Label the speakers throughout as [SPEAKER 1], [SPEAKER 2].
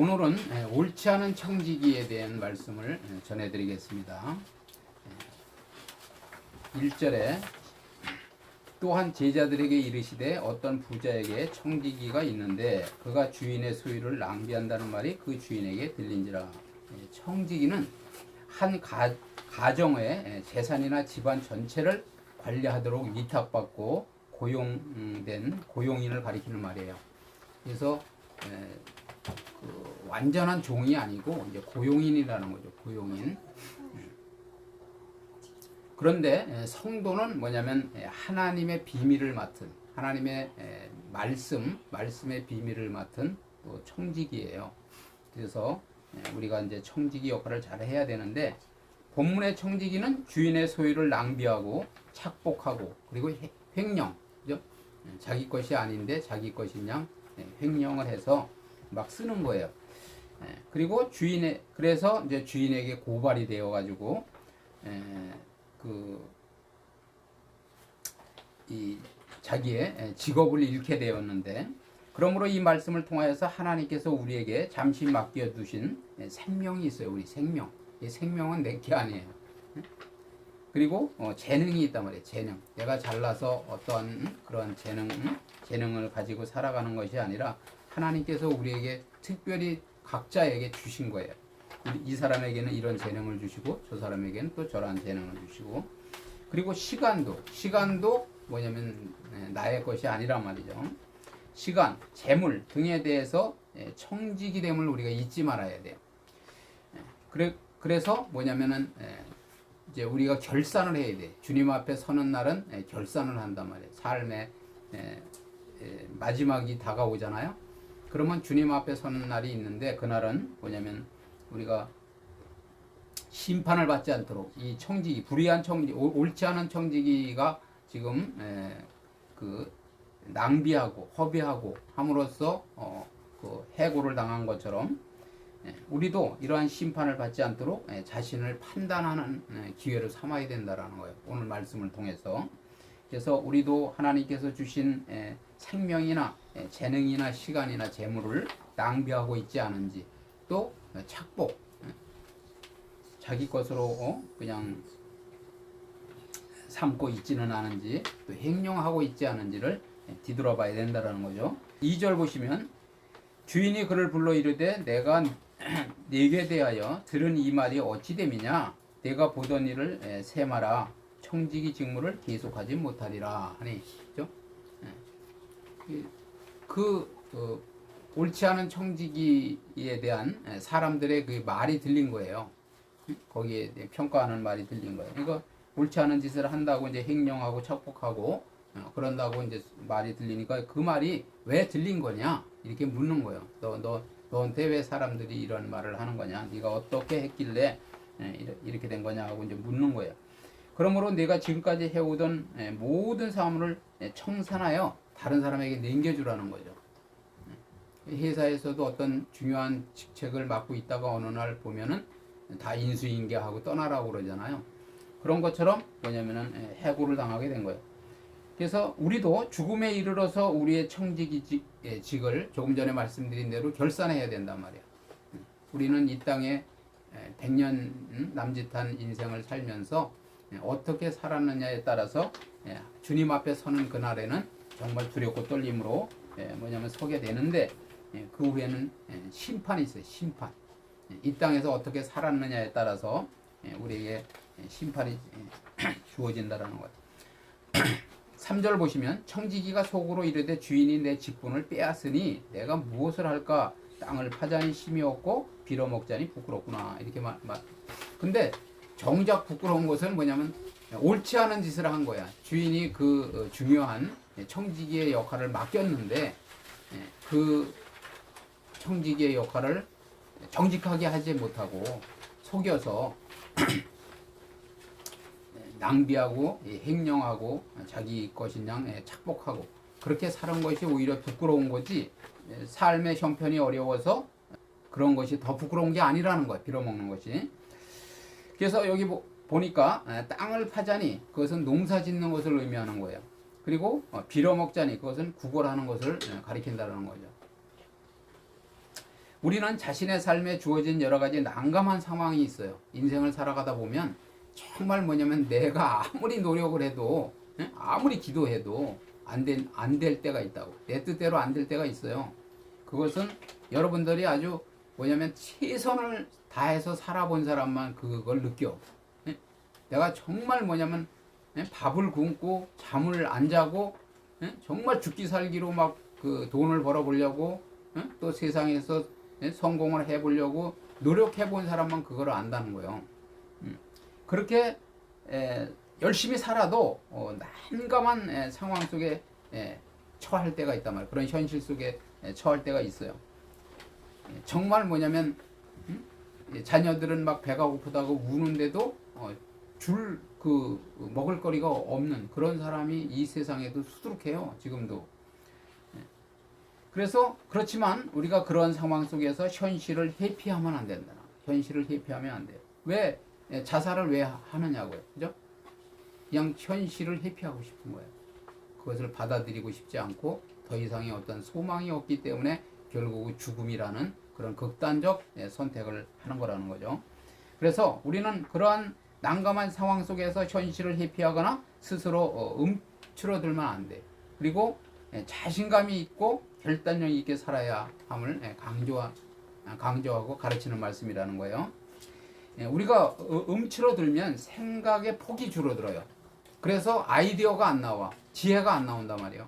[SPEAKER 1] 오늘은 예, 옳지 않은 청지기에 대한 말씀을 예, 전해드리겠습니다. 1절에 또한 제자들에게 이르시되 어떤 부자에게 청지기가 있는데 그가 주인의 소유를 낭비한다는 말이 그 주인에게 들린지라 예, 청지기는 한 가, 가정의 예, 재산이나 집안 전체를 관리하도록 위탁받고 고용된 고용인을 가리키는 말이에요. 그래서 예, 그 완전한 종이 아니고 이제 고용인이라는 거죠. 고용인. 그런데 에, 성도는 뭐냐면 에, 하나님의 비밀을 맡은 하나님의 에, 말씀, 말씀의 비밀을 맡은 또 청지기예요. 그래서 에, 우리가 이제 청지기 역할을 잘 해야 되는데 본문의 청지기는 주인의 소유를 낭비하고 착복하고 그리고 해- 횡령, 그죠? 에, 자기 것이 아닌데 자기 에, 횡령을 해서 막 쓰는 거예요. 예, 그리고 주인의 그래서 이제 주인에게 고발이 되어 가지고 그이 자기의 예, 직업을 잃게 되었는데 그러므로 이 말씀을 통하여서 하나님께서 우리에게 잠시 맡겨 두신 예, 생명이 있어요. 우리 생명. 이 생명은 내게 아니에요. 예? 그리고 어, 재능이 있단 말이에요. 재능. 내가 잘나서 어떤 그런 재능, 재능을 가지고 살아가는 것이 아니라 하나님께서 우리에게 특별히 각자에게 주신 거예요. 이- 이 사람에게는 이런 재능을 주시고 저 사람에게는 또 저러한 재능을 주시고 그리고 시간도 시간도 뭐냐면 예, 나의 것이 아니란 말이죠. 시간, 재물 등에 대해서 예, 청지기 됨을 우리가 잊지 말아야 돼요. 예, 그래 그래서 뭐냐면은 예, 이제 우리가 결산을 해야 돼. 주님 앞에 서는 날은 예, 결산을 한단 말이에요. 삶의 마지막이 다가오잖아요. 그러면 주님 앞에 서는 날이 있는데 그날은 뭐냐면 우리가 심판을 받지 않도록 이 청지기 불의한 청지 옳- 옳지 않은 청지기가 지금 에, 그 낭비하고 허비하고 함으로써 어, 그 해고를 당한 것처럼 예, 우리도 이러한 심판을 받지 않도록 예, 자신을 판단하는 예, 기회를 삼아야 된다라는 거예요. 오늘 말씀을 통해서 그래서 우리도 하나님께서 주신 예, 생명이나 예, 재능이나 시간이나 재물을 낭비하고 있지 않은지 또 착복 예, 자기 것으로 어, 그냥 삼고 있지는 않은지 또 행용하고 있지 않은지를 예, 뒤돌아봐야 된다라는 거죠. 2절 보시면 주인이 그를 불러 이르되 내가 네게 대하여 들은 이 말이 어찌 됨이냐 내가 보던 일을 에, 세마라 청지기 직무를 계속하지 못하리라 하니 그죠? 예. 이- 그 어, 옳지 않은 청지기에 대한 에, 사람들의 그 말이 들린 거예요. 거기에 대해 평가하는 말이 들린 거예요. 그러니까 옳지 않은 짓을 한다고 이제 행령하고 척복하고 어, 그런다고 이제 말이 들리니까 그 말이 왜 들린 거냐 이렇게 묻는 거예요. 너 너 너한테 왜 사람들이 이런 말을 하는 거냐? 네가 어떻게 했길래 예, 이렇게 된 거냐 하고 이제 묻는 거예요. 그러므로 내가 지금까지 해오던 예, 모든 사물을 예, 청산하여 다른 사람에게 남겨주라는 거죠. 예. 회사에서도 어떤 중요한 직책을 맡고 있다가 어느 날 보면은 다 인수인계하고 떠나라고 그러잖아요. 그런 것처럼 뭐냐면은 예, 해고를 당하게 된 거예요. 그래서 우리도 죽음에 이르러서 우리의 청지기직을 조금 전에 말씀드린 대로 결산해야 된단 말이에요. 우리는 이 땅에 100년 남짓한 인생을 살면서 예, 어떻게 살았느냐에 따라서 예, 주님 앞에 서는 그날에는 정말 두렵고 떨림으로 예, 뭐냐면 서게 되는데 예, 그 후에는 예, 심판이 있어요. 심판. 예, 이 땅에서 어떻게 살았느냐에 따라서 예, 우리에게 예, 심판이 예, 주어진다라는 거예요. 3절 보시면 청지기가 속으로 이르되 주인이 내 직분을 빼앗으니 내가 무엇을 할까 땅을 파자니 힘이 없고 빌어먹자니 부끄럽구나 이렇게 말, 말. 근데 정작 부끄러운 것은 뭐냐면 옳지 않은 짓을 한 거야. 주인이 그 어, 중요한 청지기의 역할을 맡겼는데 예, 그 청지기의 역할을 정직하게 하지 못하고 속여서 낭비하고 예, 행령하고 자기 것인 양 예, 착복하고 그렇게 사는 것이 오히려 부끄러운 거지 예, 삶의 형편이 어려워서 그런 것이 더 부끄러운 게 아니라는 거예요 빌어먹는 것이 그래서 여기 보, 보니까 예, 땅을 파자니 그것은 농사 짓는 것을 의미하는 거예요 그리고 어, 빌어 먹자니 그것은 구걸하는 것을 예, 가리킨다는 거죠 우리는 자신의 삶에 주어진 여러 가지 난감한 상황이 있어요. 인생을 살아가다 보면 정말 뭐냐면 내가 아무리 노력을 해도 예? 아무리 기도해도 안된안 될 때가 있다고 내 뜻대로 안 될 때가 있어요. 그것은 여러분들이 아주 뭐냐면 최선을 다해서 살아본 사람만 그걸 느껴. 예? 내가 정말 뭐냐면 예? 밥을 굶고 잠을 안 자고 예? 정말 죽기 살기로 막 그 돈을 벌어보려고 예? 또 세상에서 예? 성공을 해보려고 노력해 본 사람만 그걸 안다는 거예요. 음. 그렇게 에, 열심히 살아도 어, 난감한 에, 상황 속에 에, 처할 때가 있단 말이에요. 그런 현실 속에 에, 처할 때가 있어요. 예, 정말 뭐냐면 음? 예, 자녀들은 막 배가 고프다고 우는데도 어, 줄그 먹을 거리가 없는 그런 사람이 이 세상에도 수두룩해요. 지금도. 예. 그래서 그렇지만 우리가 그런 상황 속에서 현실을 회피하면 안 된다. 현실을 회피하면 안 돼요. 왜 예, 자살을 왜 하느냐고요. 그죠? 그냥 현실을 회피하고 싶은 거예요. 그것을 받아들이고 싶지 않고 더 이상의 어떤 소망이 없기 때문에 결국 죽음이라는 그런 극단적 예, 선택을 하는 거라는 거죠. 그래서 우리는 그러한 난감한 상황 속에서 현실을 회피하거나 스스로 어, 움츠러들면 안 돼. 그리고 예, 자신감이 있고 결단력 있게 살아야 함을 예, 강조하, 강조하고 가르치는 말씀이라는 거예요. 예, 우리가 어, 움츠러들면 생각의 폭이 줄어들어요. 그래서 아이디어가 안 나와. 지혜가 안 나온단 말이에요.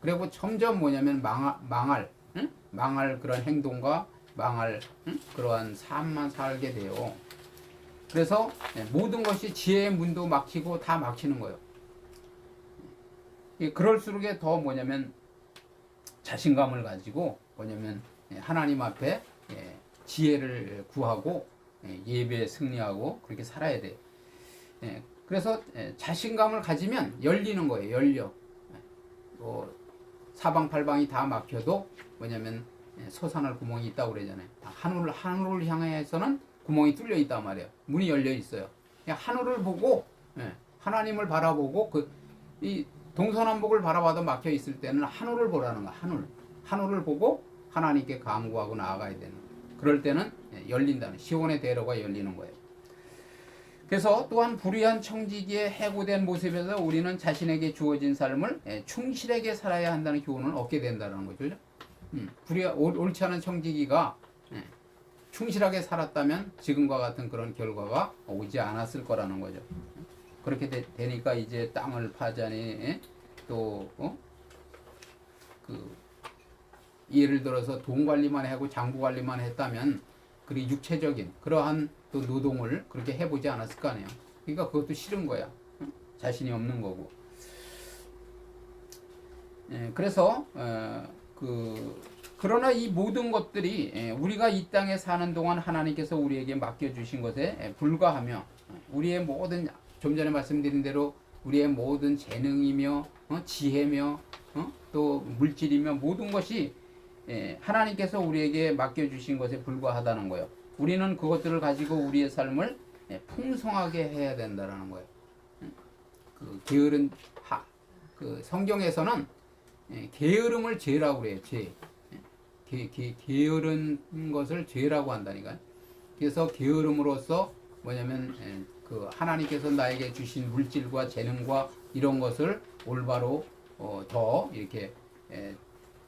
[SPEAKER 1] 그리고 점점 뭐냐면 망할, 망할, 응? 망할 그런 행동과 망할 응? 그러한 삶만 살게 돼요. 그래서 예, 모든 것이 지혜의 문도 막히고 다 막히는 거예요. 예, 그럴수록에 더 뭐냐면 자신감을 가지고 뭐냐면 예, 하나님 앞에 예, 지혜를 구하고 예, 예배에 승리하고 그렇게 살아야 돼. 예, 그래서 예, 자신감을 가지면 열리는 거예요. 열려. 예, 뭐 사방팔방이 다 막혀도 뭐냐면 예, 솟아날 구멍이 있다고 그러잖아요. 하늘 하늘을 향해서는 구멍이 뚫려 있단 말이에요. 문이 열려 있어요. 하늘을 보고 예, 하나님을 바라보고 그 이 동서남북을 바라봐도 막혀 있을 때는 하늘을 보라는 거야. 하늘. 하늘을 보고 하나님께 간구하고 나아가야 되는 거예요. 그럴 때는 예, 열린다는 시온의 대로가 열리는 거예요. 그래서 또한 불의한 청지기에 해고된 모습에서 우리는 자신에게 주어진 삶을 예, 충실하게 살아야 한다는 교훈을 얻게 된다는 거죠. 음, 옳- 옳지 않은 청지기가 예, 충실하게 살았다면 지금과 같은 그런 결과가 오지 않았을 거라는 거죠. 그렇게 되, 니까 이제 땅을 파자니 예? 또 어? 그 예를 들어서 돈 관리만 하고 장부 관리만 했다면 그리 육체적인 그러한 또 노동을 그렇게 해보지 않았을 거 아니에요. 그러니까 그것도 싫은 거야. 응? 자신이 없는 거고. 예, 그래서 어, 그 그러나 이 모든 것들이 예, 우리가 이 땅에 사는 동안 하나님께서 우리에게 맡겨 주신 것에 예, 불과하며 우리의 모든 좀 전에 말씀드린 대로 우리의 모든 재능이며 어, 지혜며 어, 또 물질이며 모든 것이 예, 하나님께서 우리에게 맡겨주신 것에 불과하다는 거예요. 우리는 그것들을 가지고 우리의 삶을 예, 풍성하게 해야 된다는 거예요. 음, 그 게으른 하, 그 성경에서는 예, 게으름을 죄라고 그래요. 죄. 예, 게, 게, 게으른 것을 죄라고 한다니까요. 그래서 게으름으로써 뭐냐면 예, 그 하나님께서 나에게 주신 물질과 재능과 이런 것을 올바로 어, 더 이렇게 예,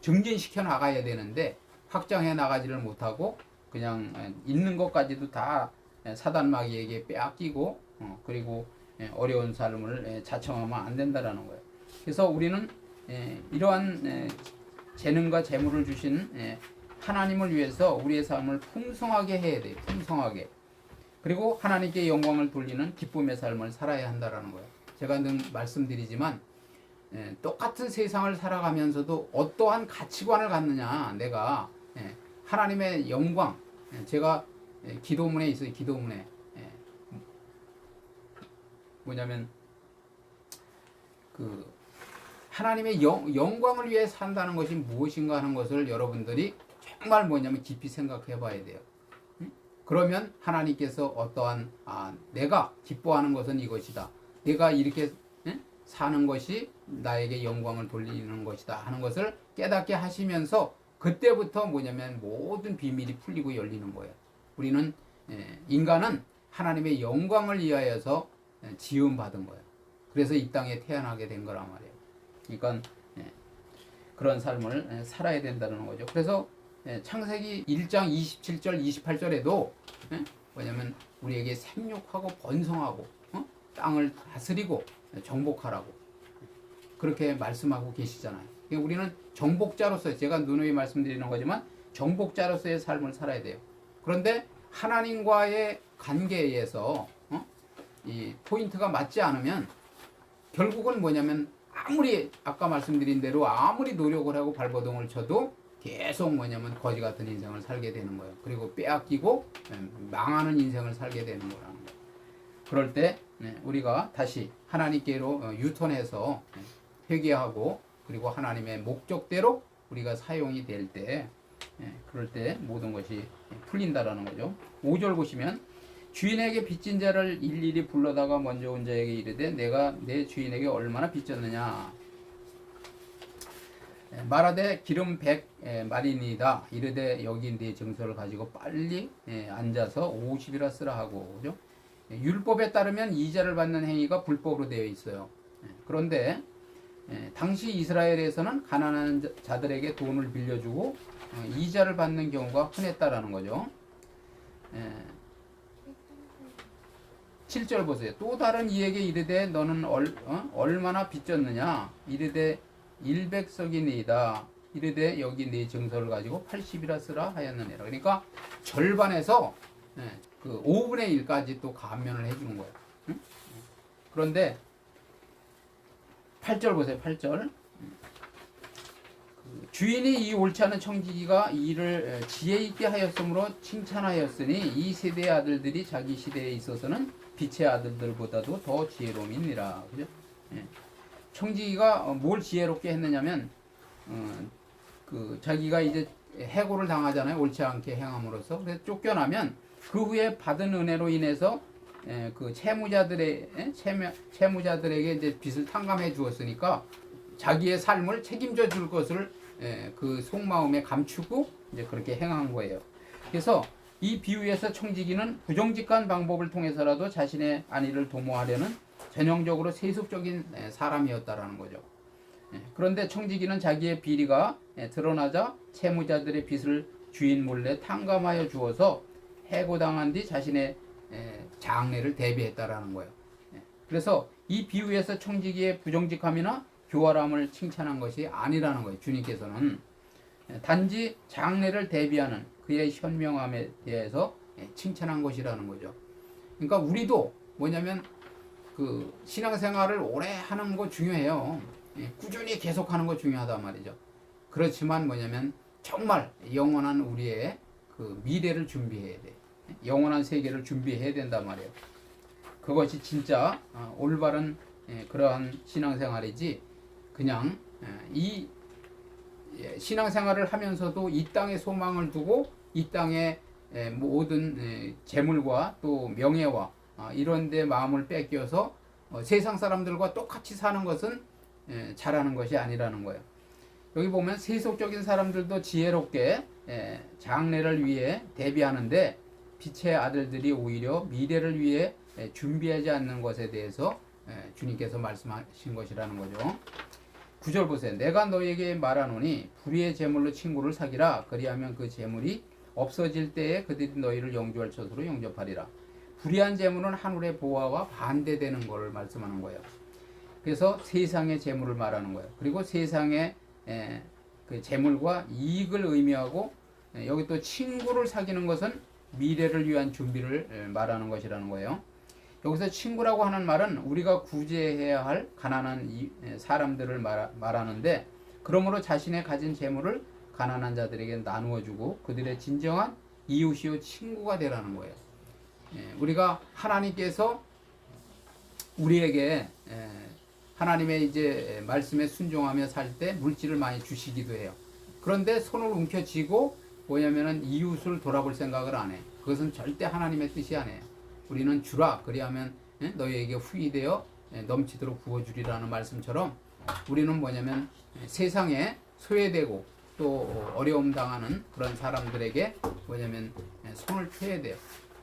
[SPEAKER 1] 증진시켜 나가야 되는데 확장해 나가지를 못하고 그냥 에, 있는 것까지도 다 에, 사단마귀에게 빼앗기고 어, 그리고 에, 어려운 삶을 에, 자청하면 안 된다라는 거예요. 그래서 우리는 에, 이러한 에, 재능과 재물을 주신 에, 하나님을 위해서 우리의 삶을 풍성하게 해야 돼요. 풍성하게. 그리고 하나님께 영광을 돌리는 기쁨의 삶을 살아야 한다라는 거예요. 제가 늘 말씀드리지만 예, 똑같은 세상을 살아가면서도 어떠한 가치관을 갖느냐 내가 예, 하나님의 영광 예, 제가 예, 기도문에 있어요 기도문에 예, 뭐냐면 그 하나님의 영, 영광을 위해 산다는 것이 무엇인가 하는 것을 여러분들이 정말 뭐냐면 깊이 생각해 봐야 돼요 음? 그러면 하나님께서 어떠한 아, 내가 기뻐하는 것은 이것이다 내가 이렇게 예? 사는 것이 나에게 영광을 돌리는 것이다 하는 것을 깨닫게 하시면서 그때부터 뭐냐면 모든 비밀이 풀리고 열리는 거예요. 우리는 예, 인간은 하나님의 영광을 위하여서 예, 지음 받은 거예요. 그래서 이 땅에 태어나게 된 거란 말이에요. 그러니까 예, 그런 삶을 예, 살아야 된다는 거죠. 그래서 예, 창세기 1장 27절 28절에도 예, 뭐냐면 우리에게 생육하고 번성하고 어? 땅을 다스리고 예, 정복하라고 그렇게 말씀하고 계시잖아요. 그러니까 우리는 정복자로서 제가 누누이 말씀드리는 거지만 정복자로서의 삶을 살아야 돼요. 그런데 하나님과의 관계에서 어? 이 포인트가 맞지 않으면 결국은 뭐냐면 아무리 아까 말씀드린 대로 아무리 노력을 하고 발버둥을 쳐도 계속 뭐냐면 거지 같은 인생을 살게 되는 거예요. 그리고 빼앗기고 음, 망하는 인생을 살게 되는 거라는 거예요. 그럴 때 네, 우리가 다시 하나님께로 어, 유턴해서 네, 회개하고 그리고 하나님의 목적대로 우리가 사용이 될 때 그럴 때 모든 것이 풀린다라는 거죠. 5절 보시면 주인에게 빚진 자를 일일이 불러다가 먼저 온 자에게 이르되 내가 내 주인에게 얼마나 빚졌느냐 에, 말하되 기름 백 에, 마린이다 이르되 여기 네 증서를 가지고 빨리 에, 앉아서 50이라 쓰라 하고 그죠? 에, 율법에 따르면 이자를 받는 행위가 불법으로 되어 있어요. 에, 그런데 에, 당시 이스라엘에서는 가난한 자- 자들에게 돈을 빌려주고 어, 이자를 받는 경우가 흔했다라는 거죠. 에, 7절 보세요. 또 다른 이에게 이르되 너는 얼, 어? 얼마나 빚졌느냐? 이르되 100석이니이다. 이르되 여기 네 증서를 가지고 80이라 쓰라 하였느니라. 그러니까 절반에서 예, 그 5분의 1까지 또 감면을 해주는 거예요. 응? 그런데 8절 보세요. 8절. 그 주인이 이 옳지 않은 청지기가 이를 에, 지혜 있게 하였으므로 칭찬하였으니 이 세대의 아들들이 자기 시대에 있어서는 빛의 아들들보다도 더 지혜로움이니라. 그죠? 예. 청지기가 어, 뭘 지혜롭게 했느냐면 어, 그 자기가 이제 해고를 당하잖아요. 옳지 않게 행함으로써. 그래서 쫓겨나면 그 후에 받은 은혜로 인해서 에, 그 채무자들의 에? 채무, 채무자들에게 이제 빚을 탕감해 주었으니까 자기의 삶을 책임져 줄 것을 에, 그 속마음에 감추고 이제 그렇게 행한 거예요. 그래서 이 비유에서 청지기는 부정직한 방법을 통해서라도 자신의 안위를 도모하려는 전형적으로 세속적인 에, 사람이었다라는 거죠. 예, 그런데 청지기는 자기의 비리가 예, 드러나자 채무자들의 빚을 주인 몰래 탕감하여 주어서 해고당한 뒤 자신의 예, 장래를 대비했다라는 거예요. 예, 그래서 이 비유에서 청지기의 부정직함이나 교활함을 칭찬한 것이 아니라는 거예요. 주님께서는 예, 단지 장래를 대비하는 그의 현명함에 대해서 예, 칭찬한 것이라는 거죠. 그러니까 우리도 뭐냐면 그 신앙생활을 오래 하는 거 중요해요. 예, 꾸준히 계속하는 거 중요하단 말이죠. 그렇지만 뭐냐면 정말 영원한 우리의 그 미래를 준비해야 돼. 영원한 세계를 준비해야 된단 말이에요. 그것이 진짜 어, 올바른 예, 그러한 신앙생활이지 그냥 예, 이 예, 신앙생활을 하면서도 이 땅에 소망을 두고 이 땅의 예, 모든 예, 재물과 또 명예와 아, 이런 데 마음을 뺏겨서 어, 세상 사람들과 똑같이 사는 것은 예, 잘하는 것이 아니라는 거예요. 여기 보면 세속적인 사람들도 지혜롭게 예, 장래를 위해 대비하는데 빛의 아들들이 오히려 미래를 위해 예, 준비하지 않는 것에 대해서 예, 주님께서 말씀하신 것이라는 거죠. 구절 보세요. 내가 너에게 말하노니 불의의 제물로 친구를 사기라. 그리하면 그 제물이 없어질 때에 그들이 너희를 영주할 것으로 영접하리라. 불의한 제물은 하늘의 보화와 반대되는 것을 말씀하는 거예요. 그래서 세상의 재물을 말하는 거예요. 그리고 세상의 에, 그 재물과 이익을 의미하고 에, 여기 또 친구를 사귀는 것은 미래를 위한 준비를 에, 말하는 것이라는 거예요. 여기서 친구라고 하는 말은 우리가 구제해야 할 가난한 이, 에, 사람들을 말, 말하는데 그러므로 자신의 가진 재물을 가난한 자들에게 나누어 주고 그들의 진정한 이웃이요 친구가 되라는 거예요. 예, 우리가 하나님께서 우리에게 에, 하나님의 이제 말씀에 순종하며 살 때 물질을 많이 주시기도 해요. 그런데 손을 움켜쥐고 뭐냐면은 이웃을 돌아볼 생각을 안 해. 그것은 절대 하나님의 뜻이 아니에요. 우리는 주라 그리하면 예, 너희에게 후이되어 예, 넘치도록 부어주리라는 말씀처럼 우리는 뭐냐면 예, 세상에 소외되고 또 어려움 당하는 그런 사람들에게 뭐냐면 예, 손을 펴야 돼요.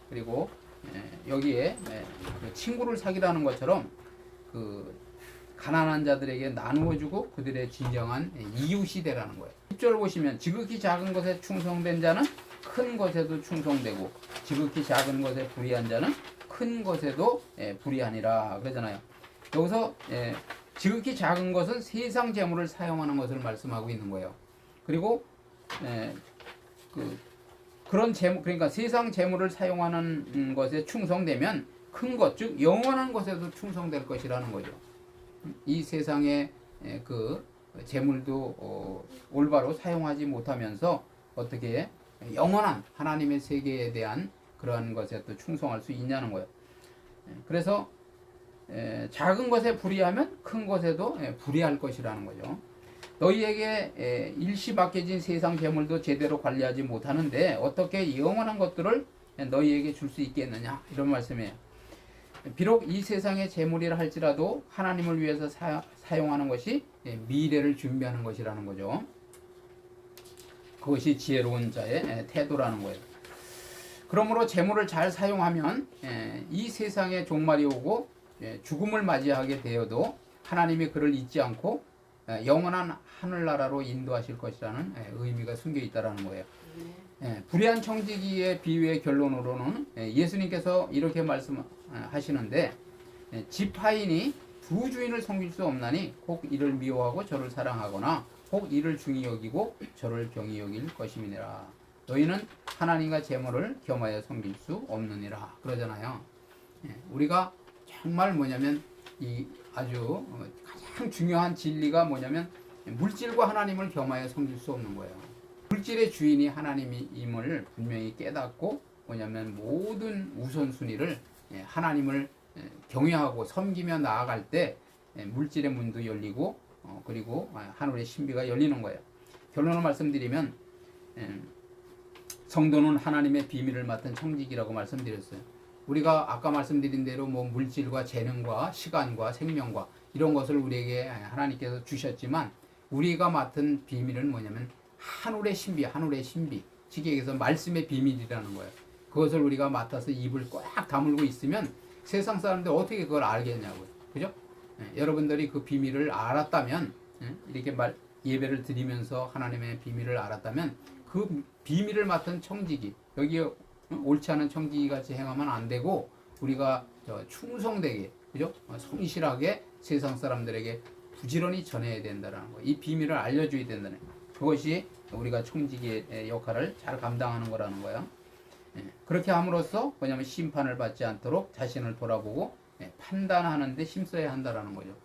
[SPEAKER 1] 그리고 예, 여기에 예, 그 친구를 사귀라는 것처럼 그 가난한 자들에게 나누어주고 그들의 진정한 예, 이웃이 되라는 거예요. 10절 보시면 지극히 작은 것에 충성된 자는 큰 것에도 충성되고 지극히 작은 것에 불의한 자는 큰 것에도 예, 불의하니라 그러잖아요. 여기서 예, 지극히 작은 것은 세상 재물을 사용하는 것을 말씀하고 있는 거예요. 그리고 예, 그 그런 재물 그러니까 세상 재물을 사용하는 음, 것에 충성되면 큰 것 즉 영원한 것에도 충성될 것이라는 거죠. 이 세상의 에, 그 재물도 어, 올바로 사용하지 못하면서 어떻게 영원한 하나님의 세계에 대한 그러한 것에 또 충성할 수 있냐는 거예요. 예, 그래서 에, 작은 것에 불의하면 큰 것에도 에, 불의할 것이라는 거죠. 너희에게 에, 일시 맡겨진 세상 재물도 제대로 관리하지 못하는데 어떻게 영원한 것들을 너희에게 줄 수 있겠느냐 이런 말씀이에요. 비록 이 세상의 재물이라 할지라도 하나님을 위해서 사, 사용하는 것이 예, 미래를 준비하는 것이라는 거죠. 그것이 지혜로운 자의 예, 태도라는 거예요. 그러므로 재물을 잘 사용하면 예, 이 세상에 종말이 오고 예, 죽음을 맞이하게 되어도 하나님이 그를 잊지 않고 예, 영원한 하늘나라로 인도하실 것이라는 예, 의미가 숨겨 있다라는 거예요. 예, 불의한 청지기의 비유의 결론으로는 예, 예수님께서 이렇게 말씀하시는데 예, 지파인이 두 주인을 섬길 수 없나니 혹 이를 미워하고 저를 사랑하거나 혹 이를 중히 여기고 저를 경히 여길 것임이니라. 너희는 하나님과 재물을 겸하여 섬길 수 없느니라. 그러잖아요. 예, 우리가 정말 뭐냐면 이 아주 어, 가장 중요한 진리가 뭐냐면 물질과 하나님을 겸하여 섬길 수 없는 거예요. 물질의 주인이 하나님임을 분명히 깨닫고 뭐냐면 모든 우선순위를 예, 하나님을 예, 경외하고 섬기며 나아갈 때 예, 물질의 문도 열리고 어, 그리고 아, 하늘의 신비가 열리는 거예요. 결론을 말씀드리면 예, 성도는 하나님의 비밀을 맡은 청직이라고 말씀드렸어요. 우리가 아까 말씀드린 대로 뭐 물질과 재능과 시간과 생명과 이런 것을 우리에게 하나님께서 주셨지만 우리가 맡은 비밀은 뭐냐면 한울의 신비, 한울의 신비. 지계에서 말씀의 비밀이라는 거예요. 그것을 우리가 맡아서 입을 꽉 다물고 있으면 세상 사람들 어떻게 그걸 알겠냐고요. 그죠? 예, 여러분들이 그 비밀을 알았다면 예, 이렇게 말 예배를 드리면서 하나님의 비밀을 알았다면 그 비밀을 맡은 청지기 여기 어, 옳지 않은 청지기 같이 행하면 안 되고 우리가 저 충성되게 그죠? 어, 성실하게 세상 사람들에게 부지런히 전해야 된다는 거. 이 비밀을 알려줘야 된다는 거. 그것이 우리가 청지기의 역할을 잘 감당하는 거라는 거예요. 예, 그렇게 함으로써 뭐냐면 심판을 받지 않도록 자신을 돌아보고 예, 판단하는데 힘써야 한다라는 거죠.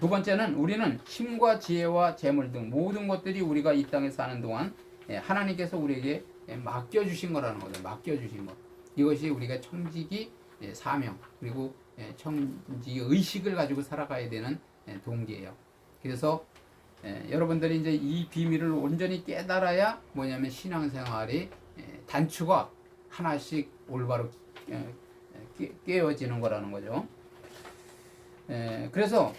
[SPEAKER 1] 두 번째는 우리는 힘과 지혜와 재물 등 모든 것들이 우리가 이 땅에 사는 동안 예, 하나님께서 우리에게 예, 맡겨주신 거라는 거죠. 맡겨주신 것. 이것이 우리가 청지기 예, 사명 그리고 예, 청지기 의식을 가지고 살아가야 되는 예, 동기예요. 그래서 예, 여러분들이 이제 이 비밀을 온전히 깨달아야 뭐냐면 신앙생활이 예, 단추가 하나씩 올바로 예, 깨, 깨어지는 거라는 거죠. 예, 그래서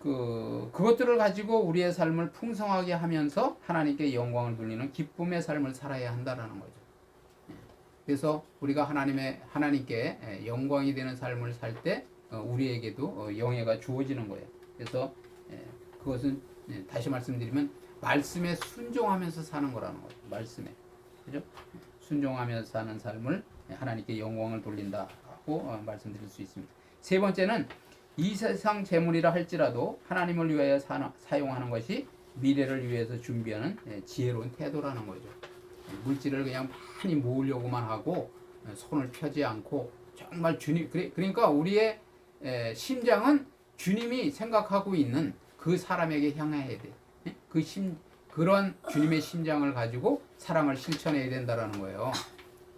[SPEAKER 1] 그 그것들을 가지고 우리의 삶을 풍성하게 하면서 하나님께 영광을 돌리는 기쁨의 삶을 살아야 한다라는 거죠. 예, 그래서 우리가 하나님의 하나님께 예, 영광이 되는 삶을 살때 어, 우리에게도 어, 영예가 주어지는 거예요. 그래서 예, 그것은 예, 다시 말씀드리면 말씀에 순종하면서 사는 거라는 거죠. 말씀에 그죠? 순종하면서 사는 삶을 하나님께 영광을 돌린다 고 어, 말씀드릴 수 있습니다. 세 번째는 이 세상 재물이라 할지라도 하나님을 위하여 사, 사용하는 것이 미래를 위해서 준비하는 예, 지혜로운 태도라는 거죠. 예, 물질을 그냥 많이 모으려고만 하고 예, 손을 펴지 않고 정말 주님 그러니까 우리의 에, 심장은 주님이 생각하고 있는 그 사람에게 향해야 돼. 예? 그 심, 그런 주님의 심장을 가지고 사랑을 실천해야 된다라는 거예요.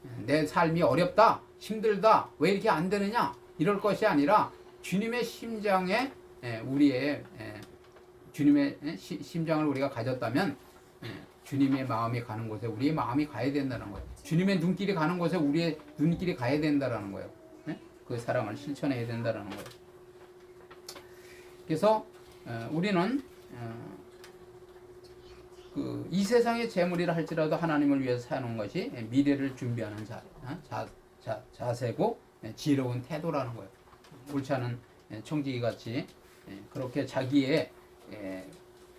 [SPEAKER 1] 예, 내 삶이 어렵다, 힘들다, 왜 이렇게 안 되느냐? 이럴 것이 아니라 주님의 심장에 예, 우리의 예, 주님의 예, 시- 심장을 우리가 가졌다면 예, 주님의 마음이 가는 곳에 우리의 마음이 가야 된다는 거예요. 주님의 눈길이 가는 곳에 우리의 눈길이 가야 된다라는 거예요. 예? 그 사랑을 실천해야 된다라는 거예요. 그래서 어, 우리는 어, 그 이 세상의 재물이라 할지라도 하나님을 위해서 사는 것이 미래를 준비하는 자, 어? 자, 자, 자세고 예, 지혜로운 태도라는 거예요. 옳지 않은 예, 청지기 같이 예, 그렇게 자기의 예,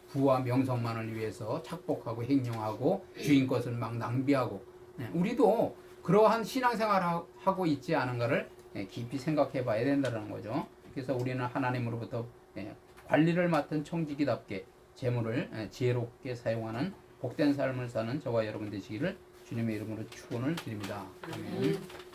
[SPEAKER 1] 부와 명성만을 위해서 착복하고 행용하고 주인 것을 막 낭비하고 예, 우리도 그러한 신앙생활을 하- 하고 있지 않은가를 예, 깊이 생각해 봐야 된다는 거죠. 그래서 우리는 하나님으로부터 예, 관리를 맡은 청지기답게 재물을 예, 지혜롭게 사용하는 복된 삶을 사는 저와 여러분 되시기를 주님의 이름으로 축원을 드립니다. 아멘.